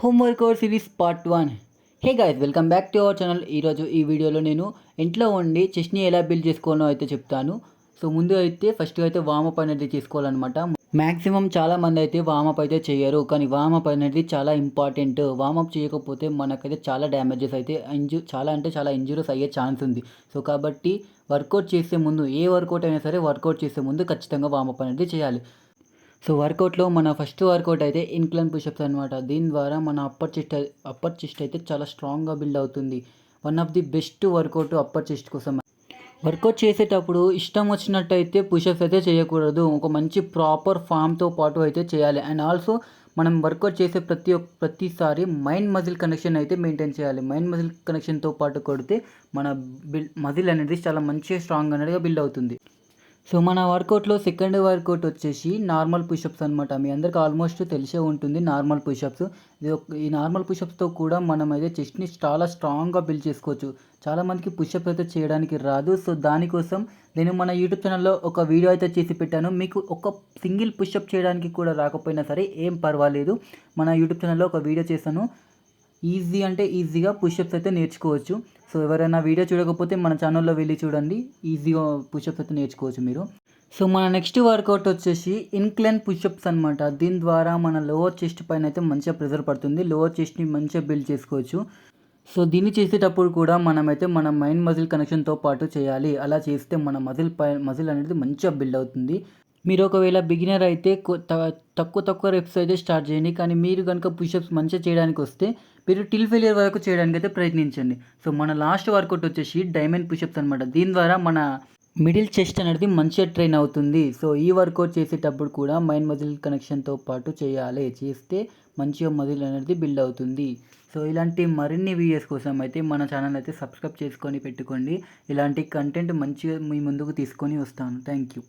Home hour series part one. Hey guys welcome back to our channel. ఈరోజు ఈ వీడియోలో నేను ఇంట్లో ఉండి చెస్ని ఎలా బిల్డ్ చేసుకోవాలో అయితే చెప్తాను. సో ముందు అయితే ఫస్ట్ అయితే వామప్ అనేది చేసుకోవాలన్నమాట. మ్యాక్సిమం చాలా మంది అయితే వామప్ అయితే చేయరు. కానీ వామప్ అనేది చాలా ఇంపార్టెంట్ వామప్ చేయకపోతే మనకైతే చాలా డ్యామేజెస్ అయితే ఇంజు చాలా అంటే చాలా ఇంజురీస్ అయ్యే ఛాన్స్ ఉంది. సో కాబట్టి వర్కౌట్ చేసే ముందు ఏ వర్కౌట్ అయినా సరే వర్కౌట్ చేసే ముందు ఖచ్చితంగా వామప్ అనేది చేయాలి. సో వర్కౌట్లో మన ఫస్ట్ వర్కౌట్ అయితే ఇన్క్లైన్ పుషప్స్ అనమాట దీని ద్వారా మన అప్పర్ చెస్ట్ అప్పర్ చెస్ట్ అయితే చాలా స్ట్రాంగ్గా బిల్డ్ అవుతుంది. One of the best workout upper chest కోసం. వర్కౌట్ చేసేటప్పుడు ఇష్టం వచ్చినట్టయితే పుషప్స్ అయితే చేయకూడదు. ఒక మంచి ప్రాపర్ ఫామ్తో పాటు అయితే చేయాలి. అండ్ ఆల్సో మనం వర్కౌట్ చేసే ప్రతి ఒక్క ప్రతిసారి మైండ్ మజిల్ కనెక్షన్ అయితే మెయింటైన్ చేయాలి. మైండ్ మజిల్ కనెక్షన్తో పాటు కొడితే మన బిల్ మజిల్ అనేది చాలా మంచిగా స్ట్రాంగ్ అనేది బిల్డ్ అవుతుంది. సో మన వర్కౌట్లో సెకండ్ వర్కౌట్ వచ్చేసి నార్మల్ పుషప్స్ అనమాట మీ అందరికి ఆల్మోస్ట్ తెలిసే ఉంటుంది నార్మల్ పుషప్స్. ఇది ఒక- ఈ నార్మల్ పుషప్స్తో కూడా మనం అయితే చెస్ట్ని చాలా స్ట్రాంగ్గా బిల్డ్ చేసుకోవచ్చు. చాలామందికి పుషప్ అయితే చేయడానికి రాదు. సో దానికోసం నేను మన యూట్యూబ్ ఛానల్లో ఒక వీడియో అయితే చేసి పెట్టాను. మీకు ఒక సింగిల్ పుషప్ చేయడానికి కూడా రాకపోయినా సరే ఏం పర్వాలేదు. మన యూట్యూబ్ ఛానల్లో ఒక వీడియో చేశాను. ఈజీ అంటే ఈజీగా పుషప్స్ అయితే నేర్చుకోవచ్చు. సో ఎవరైనా వీడియో చూడకపోతే మన ఛానల్లో వెళ్ళి చూడండి. ఈజీగా పుషప్స్ అయితే నేర్చుకోవచ్చు మీరు. సో మన నెక్స్ట్ వర్కౌట్ వచ్చేసి ఇన్క్లైన్ పుషప్స్ అనమాట దీని ద్వారా మన లోవర్ చెస్ట్ పైన అయితే మంచిగా ప్రెజర్ పడుతుంది. లోవర్ చెస్ట్ని మంచిగా బిల్డ్ చేసుకోవచ్చు. సో దీన్ని చేసేటప్పుడు కూడా మనమైతే మన మైండ్ మజిల్ కనెక్షన్తో పాటు చేయాలి. అలా చేస్తే మన మజిల్ పై మజిల్ అనేది మంచిగా బిల్డ్ అవుతుంది. మీరు ఒకవేళ బిగినర్ అయితే త- తక్కువ తక్కువ రెప్స్ అయితే స్టార్ట్ చేయండి. కానీ మీరు కనుక పుషప్స్ మంచిగా చేయడానికి వస్తే మీరు టిల్ ఫెయిలియర్ వరకు చేయడానికి అయితే ప్రయత్నించండి. సో మన లాస్ట్ వర్కౌట్ వచ్చేసి డైమండ్ పుషప్స్ అనమాట దీని ద్వారా మన మిడిల్ చెస్ట్ అనేది మంచిగా ట్రైన్ అవుతుంది. సో ఈ వర్కౌట్ చేసేటప్పుడు కూడా మైండ్ మజిల్ కనెక్షన్తో పాటు చేయాలి. చేస్తే మంచిగా మజిల్ అనేది బిల్డ్ అవుతుంది. సో ఇలాంటి మరిన్ని వీడియోస్ కోసం అయితే మన ఛానల్ అయితే సబ్స్క్రైబ్ చేసుకొని పెట్టుకోండి. ఇలాంటి కంటెంట్ మంచిగా మీ ముందుకు తీసుకొని వస్తాను. Thank you